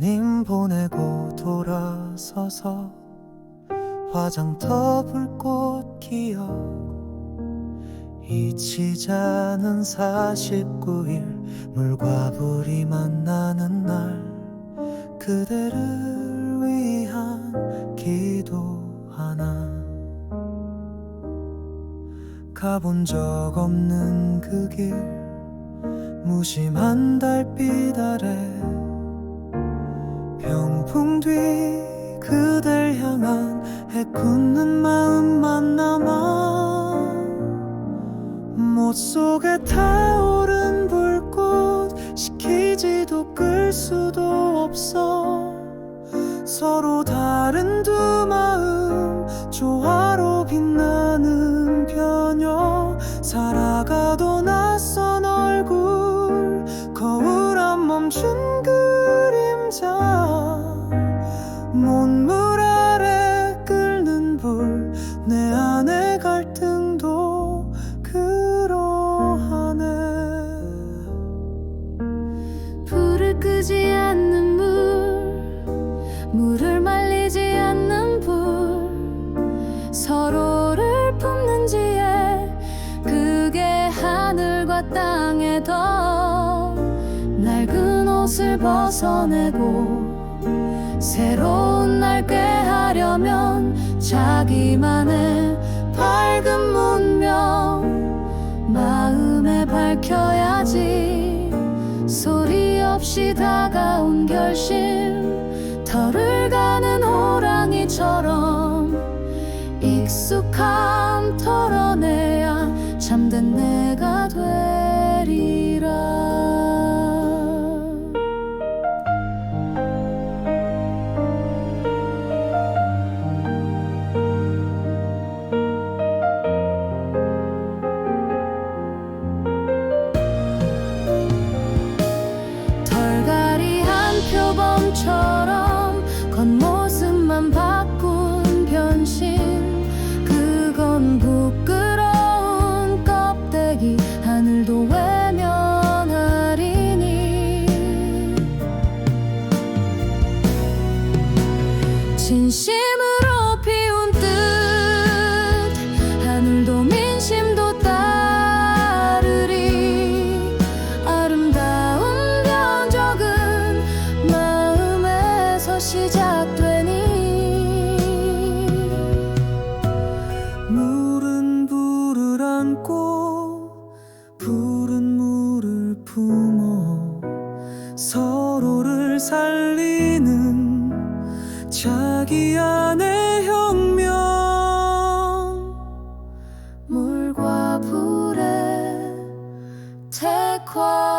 시간 보내고 돌아서서 화장 터 불꽃 기억 잊히자는 49일 물과 불이 만나는 날 그대를 위한 기도 하나 가본 적 없는 그 길 무심한 달빛 아래 병풍 뒤 그댈 향한 해굳는 마음만 남아 못 속에 타오른 불꽃 식히지도 끌 수도 없어. 서로 다른 두 마음 조화로 빛나는 변형 살아 내 안의 갈등도 그러하네. 불을 끄지 않는 물 물을 말리지 않는 불 서로를 품는지에 그게 하늘과 땅에 더 낡은 옷을 벗어내고 새로운 날 꾀하려면 자기만의 밝혀야지. 소리 없이 다가온 결심 털을 가는 호랑이처럼 익숙함 털어내야 참된 내가 되리 시작되니 물은 불을 안고 불은 물을 품어 서로를 살리는 자기 안의 혁명. 물과 불의 태화